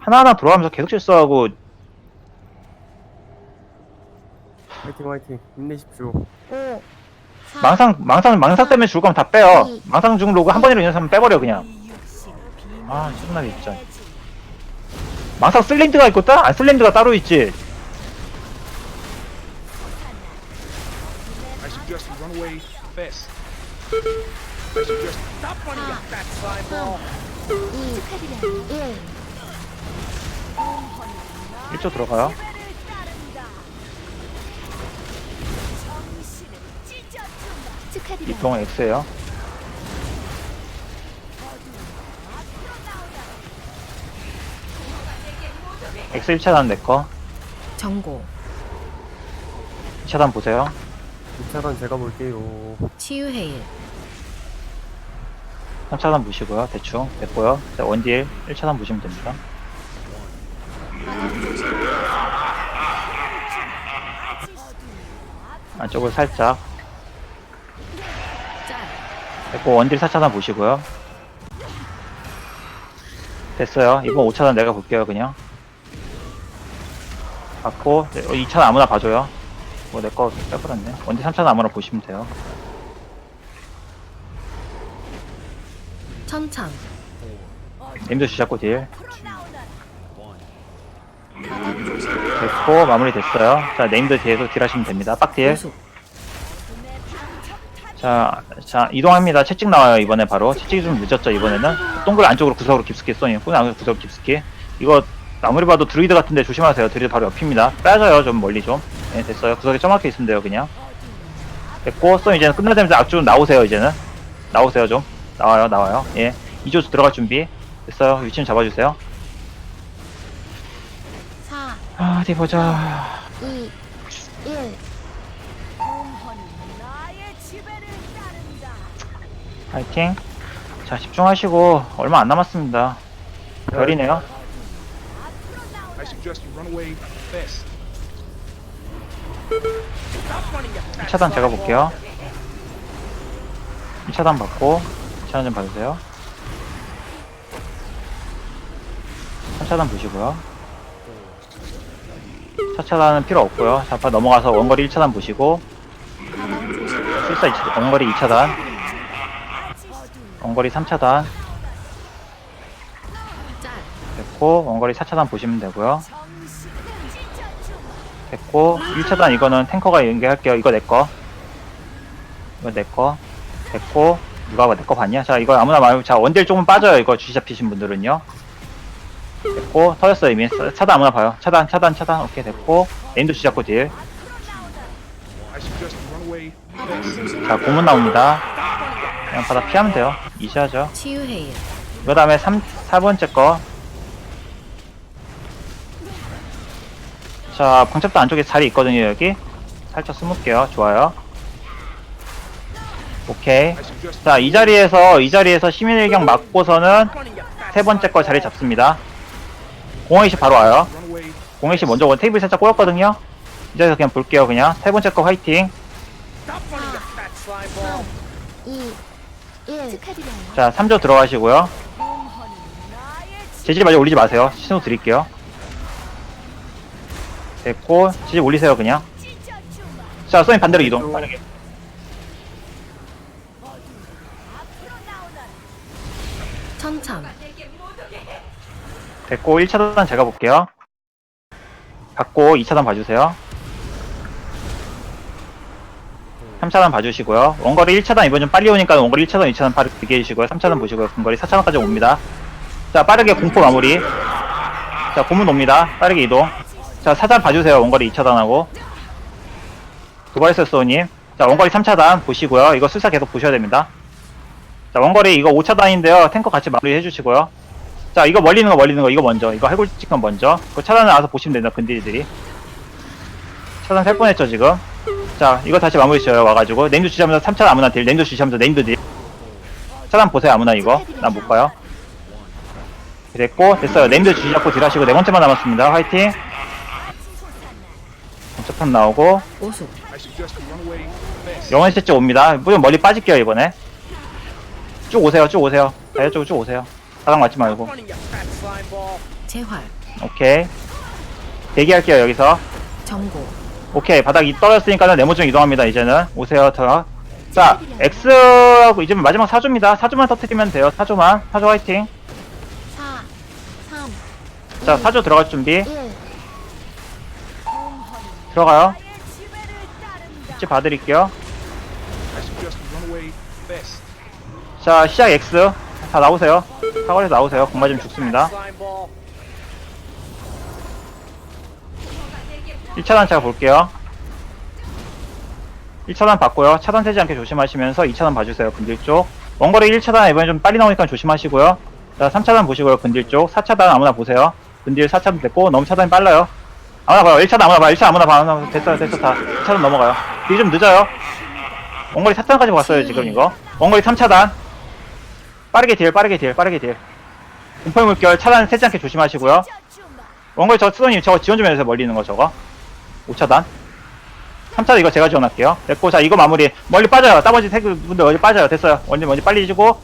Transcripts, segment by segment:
하나하나 돌아가면서 계속 실수하고 화이팅 화이팅 힘내십시오 5 4 망상 망상 망상 때문에 죽을 거면 다 빼요. 망상 죽은 로그 한 번이라도 연습하면 빼버려 그냥. 아 짜증나게 진짜. 망상 슬림드가 있거든? 안 슬림드가 따로 있지. I suggest you run away fast. I suggest stop running, you fat slime ball. 2 1 1초 들어가요. 이동 X에요. X 1차단 내거 정고 2차단 보세요. 2차단 제가 볼게요 치유해일 3차단 보시고요. 대충 됐고요. 자, 원딜 1차단 보시면 됩니다. 안쪽을 살짝 짤 됐고 원딜 4차단 보시고요. 됐어요. 이번 5차단 내가 볼게요. 그냥 받고 2차단 아무나 봐줘요. 뭐 내 거 빼버렸네. 원딜 3차단 아무나 보시면 돼요. 천참 님도 주잡고 딜. 됐고 마무리 됐어요. 자 네임드 뒤에서 딜 하시면 됩니다. 빡딜. 우수 자, 자 이동합니다. 채찍 나와요 이번에 바로. 채찍이 좀 늦었죠 이번에는. 동글 안쪽으로 구석으로 깊숙이 쏘니. 꾼 안쪽으로 구석으로 깊숙이. 이거 아무리 봐도 드루이드 같은데 조심하세요. 드루이드 바로 옆입니다. 빠져요 좀 멀리 좀. 네 됐어요. 구석에 점막혀 있으면 돼요 그냥. 됐고 쏘 이제는 끝나자마자 악주로 나오세요 이제는. 나오세요 좀. 나와요 나와요. 예. 2조 들어갈 준비. 됐어요. 위치 좀 잡아주세요. 4 아, 어디 보자. 2 1 파이팅. 자, 집중하시고, 얼마 안 남았습니다. 별이네요. I suggest you run away fast. 1차단 제가 볼게요. 1차단 받고, 2차단 좀 봐주세요. 3차단 보시고요. 4차단은 필요 없고요. 자파 넘어가서 원거리 1차단 보시고, 실사 2차단, 원거리 2차단, 원거리 3차단, 짤 됐고, 원거리 4차단 보시면 되고요. 됐고 1차단 이거는 탱커가 연계할게요. 이거 내거. 이거 내거. 됐고 누가 내거 봤냐? 자 이거 아무나 말고 자 원딜 조금 빠져요. 이거 주시 잡히신 분들은요 됐고 터졌어요 이미 차- 차단 아무나 봐요 차단 차단 차단 오케이 됐고 딜자 you run away fast. 고문 나옵니다 그냥 바다 피하면 돼요 이시하죠 그 다음에 3, 4번째 거. 자, 방첩도 안쪽에 자리 있거든요, 여기. 살짝 숨을게요. 좋아요. 오케이. 자, 이 자리에서, 이 자리에서 시민일경 맞고서는 세 번째 거 자리 잡습니다. 공항이시 바로 와요. 공항이시 먼저 원 테이블 살짝 꼬였거든요. 이 자리에서 그냥 볼게요, 그냥. 세 번째 거 화이팅. 2 1 축하드려요. 자, 3조 들어가시고요. 재질 마저 올리지 마세요. 신호 드릴게요. 됐고, 재질 올리세요, 그냥. 자, 소님 반대로 이동. 빠르게. 천참 됐고, 1차단 제가 볼게요. 받고, 2차단 봐주세요. 3차단 봐주시고요. 원거리 1차단 이번 좀 빨리 오니까 원거리 1차단, 2차단 빠르게 해주시고요. 3차단 보시고요. 근거리 4차단까지 옵니다. 자, 빠르게 공포 마무리. 자, 고문 옵니다. 빠르게 이동. 자, 사단 봐주세요. 원거리 2차단하고. 두바이스소님. 자, 원거리 3차단 보시고요. 이거 술사 계속 보셔야 됩니다. 자, 원거리 이거 5차단인데요. 탱커 같이 마무리 해주시고요. 자, 이거 멀리 있는 거 멀리 있는 거 이거 먼저. 이거 해골 찍건 먼저. 그 차단 나와서 보시면 됩니다. 근딜들이. 차단 살 뻔했죠, 지금. 자, 이거 다시 마무리 지어요. 와가지고. 네임드 주시하면서 3차단 아무나 딜. 네임드 주시하면서 네임드 딜. 차단 보세요. 아무나 이거. 난못 봐요. 됐고, 됐어요. 네임드 주시 잡고 딜 하시고 네 번째만 남았습니다. 화이팅. 점차판 나오고. 영원 실제 옵니다. 무조건 멀리 빠질게요, 이번에. 쭉 오세요, 쭉 오세요. 다이어 쪽으로 쭉 오세요. 사강 맞지 말고. 재활. 오케이. 대기할게요, 여기서. 정고. 오케이. 바닥이 떨어졌으니까는 네모 좀 이동합니다, 이제는. 오세요, 더. 자, X하고 이제 마지막 사조입니다. 사조만 터트리면 돼요, 사조만. 사조 화이팅. 4, 3, 자, 사조 들어갈 준비. 1. 들어가요. 이제 봐드릴게요. 자, 시작 X. 다 나오세요. 사거리에서 나오세요. 공 맞으면 죽습니다. Slime ball. 1차단 제가 볼게요. 1차단 받고요. 차단 되지 않게 조심하시면서 2차단 봐주세요. 근딜 쪽. 원거리 1차단 이번에 좀 빨리 나오니까 조심하시고요. 자, 3차단 보시고요. 근딜 쪽. 4차단 아무나 보세요. 근딜 4차단 됐고 너무 차단이 빨라요. 아무나 봐요. 1차단 아무나 봐요. 1차단 아무나 봐요. 아무나 됐어요. 됐어. 다. 2차단 넘어가요. 이게 좀 늦어요. 원거리 4차단까지 봤어요. 지금 이거. 원거리 3차단. 빠르게 딜, 빠르게 딜, 빠르게 딜. 공포의 물결 차단 세지 않게 조심하시고요. 원거리 저 수도님 저거 지원 좀 해주세요. 멀리 있는 거 저거. 5차단. 3차단 이거 제가 지원할게요. 됐고 자 이거 마무리. 멀리 빠져요. 나머지 세 분들 멀리 빠져요. 됐어요. 멀리 멀리 빨리 주고.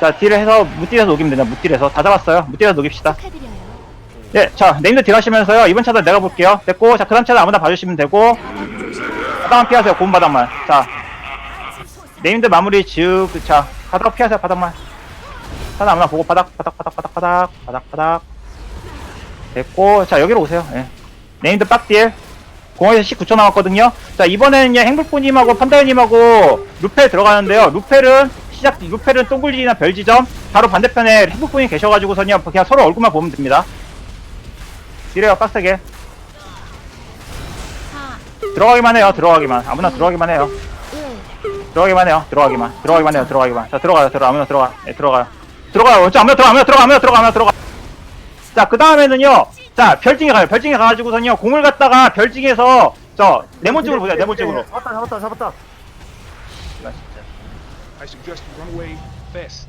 자 딜을 해서 무딜해서 녹이면 되냐 무딜해서. 다 잡았어요. 무딜해서 녹입시다. 축하드려요. 예자 네임드 딜 하시면서요. 이번 차단 내가 볼게요. 됐고 자 그 다음 차단 아무나 봐주시면 되고. 바닥만 피하세요. 고운 바닥만. 자 네임드 마무리 지으 자 바닥 피하세요 바닥만 차단 아무나 보고 바닥 바닥 바닥 바닥 바닥 바닥 바닥 됐고 자 여기로 오세요 예. 네임드 빡딜 공에서 19초 남았거든요. 자, 이번에는요, 행불포님하고 판다현님하고 루페 들어가는데요. 루페는, 시작, 루페는 동굴지나 별지점, 바로 반대편에 행불포님 계셔가지고선요, 그냥 서로 얼굴만 보면 됩니다. 이래요, 빡세게. 4, 들어가기만 해요, 들어가기만. 아무나 들어가기만 해요. 1. 들어가기만 해요, 들어가기만. 들어가기만 해요, 들어가기만. 자, 들어가요, 들어, 아무나 들어가. 네, 들어가요. 들어가요, 자, 아무나 들어가, 아무나 들어가, 아무나 들어가, 아무나 들어가. 자, 그 다음에는요, 자, 별징에 가요. 별징에 가 가지고선요, 공을 갖다가 별징에서, 저, 네모 쪽으로 보세요, 네모 쪽으로. 잡았다 잡았다 잡았다 I suggest you run away fast.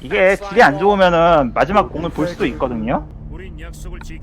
이게 딜이 안. 좋으면은 마지막 공을 볼 수도 있거든요. 우린 약속을 지